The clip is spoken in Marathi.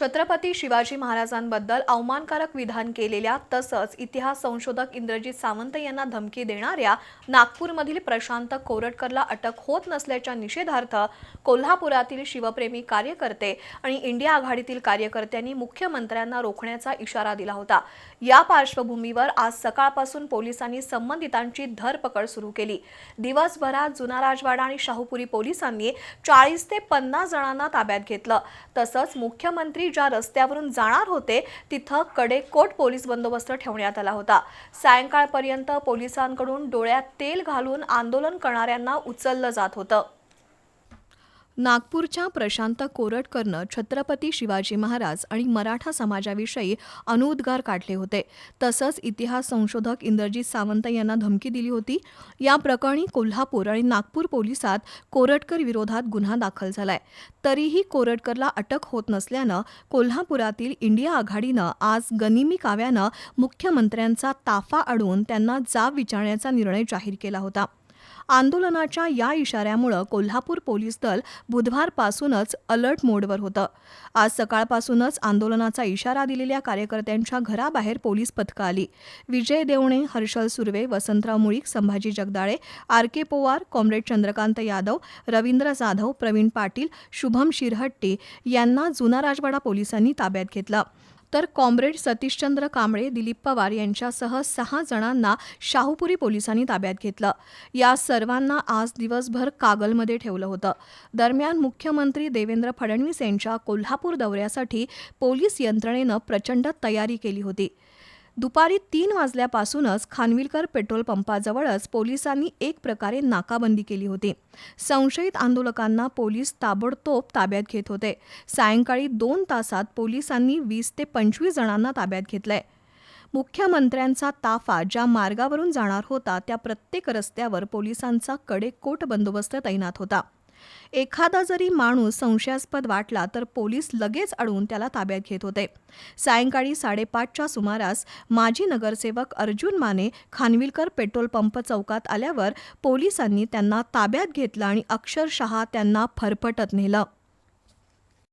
छत्रपती शिवाजी महाराजांबद्दल अवमानकारक विधान केलेल्या तसंच इतिहास संशोधक इंद्रजित सावंत यांना धमकी देणाऱ्या नागपूरमधील प्रशांत कोरटकरला अटक होत नसल्याच्या निषेधार्थ कोल्हापुरातील शिवप्रेमी कार्यकर्ते आणि इंडिया आघाडीतील कार्यकर्त्यांनी मुख्यमंत्र्यांना रोखण्याचा इशारा दिला होता. या पार्श्वभूमीवर आज सकाळपासून पोलिसांनी संबंधितांची धरपकड सुरू केली. दिवसभरात जुना राजवाडा आणि शाहूपुरी पोलिसांनी चाळीस ते पन्नास जणांना ताब्यात घेतलं. तसंच मुख्यमंत्री ज्या रस्त्यावरून जाणार होते तिथं कडेकोट पोलीस बंदोबस्त ठेवण्यात आला होता. सायंकाळपर्यंत पोलिसांकडून डोळ्यात तेल घालून आंदोलन करणाऱ्यांना उचललं जात होतं. नागपूरच्या प्रशांत कोरटकरनं छत्रपती शिवाजी महाराज आणि मराठा समाजाविषयी अनुद्गार काढले होते. तसंच इतिहास संशोधक इंद्रजित सावंत यांना धमकी दिली होती. या प्रकरणी कोल्हापूर आणि नागपूर पोलिसात कोरटकर विरोधात गुन्हा दाखल झालाय. तरीही कोरटकरला अटक होत नसल्यानं कोल्हापुरातील इंडिया आघाडीनं आज गनिमी काव्यानं मुख्यमंत्र्यांचा ताफा अडवून त्यांना जाब विचारण्याचा निर्णय जाहीर केला होता. आंदोलनाच्या या इशाऱ्यामुळं कोल्हापूर पोलीस दल बुधवारपासूनच अलर्ट मोडवर होतं. आज सकाळपासूनच आंदोलनाचा इशारा दिलेल्या कार्यकर्त्यांच्या घराबाहेर पोलीस पथकं आली. Vijay Devane Harshal Surve Vasantrao Mulik Sambhaji Jagdale R K Powar comrade Chandrakant Yadav Ravindra Jadhav Pravin Patil Shubham Shirhatti यांना जुना राजवाडा पोलिसांनी ताब्यात घेतलं. तर कॉम्रेड सतीशचंद्र कांबळे दिलीप पवार यांच्यासह सहा जणांना शाहूपुरी पोलिसांनी ताब्यात घेतलं. या सर्वांना आज दिवसभर कागलमध्ये ठेवलं होतं. दरम्यान मुख्यमंत्री देवेंद्र फडणवीस यांच्या कोल्हापूर दौऱ्यासाठी पोलीस यंत्रणेनं प्रचंड तयारी केली होती. दुपारी तीन वाजल्यापासूनच खानविलकर पेट्रोल पंपाजवळच पोलिसांनी एक प्रकारे नाकाबंदी केली होती. संशयित आंदोलकांना पोलीस ताबडतोब ताब्यात घेत होते. सायंकाळी दोन तासात पोलिसांनी वीस ते पंचवीस जणांना ताब्यात घेतलंय. मुख्यमंत्र्यांचा ताफा ज्या मार्गावरून जाणार होता त्या प्रत्येक रस्त्यावर पोलिसांचा कडेकोट बंदोबस्त तैनात होता. एखादा जरी माणूस संशयास्पद वाटला तर पोलीस लगेच अडवून त्याला ताब्यात घेत होते. सायंकाळी साडेपाचच्या सुमारास माजी नगरसेवक अर्जुन माने खानविलकर पेट्रोल पंप चौकात आल्यावर पोलिसांनी त्यांना ताब्यात घेतलं आणि अक्षरशः त्यांना फरफटत नेलं.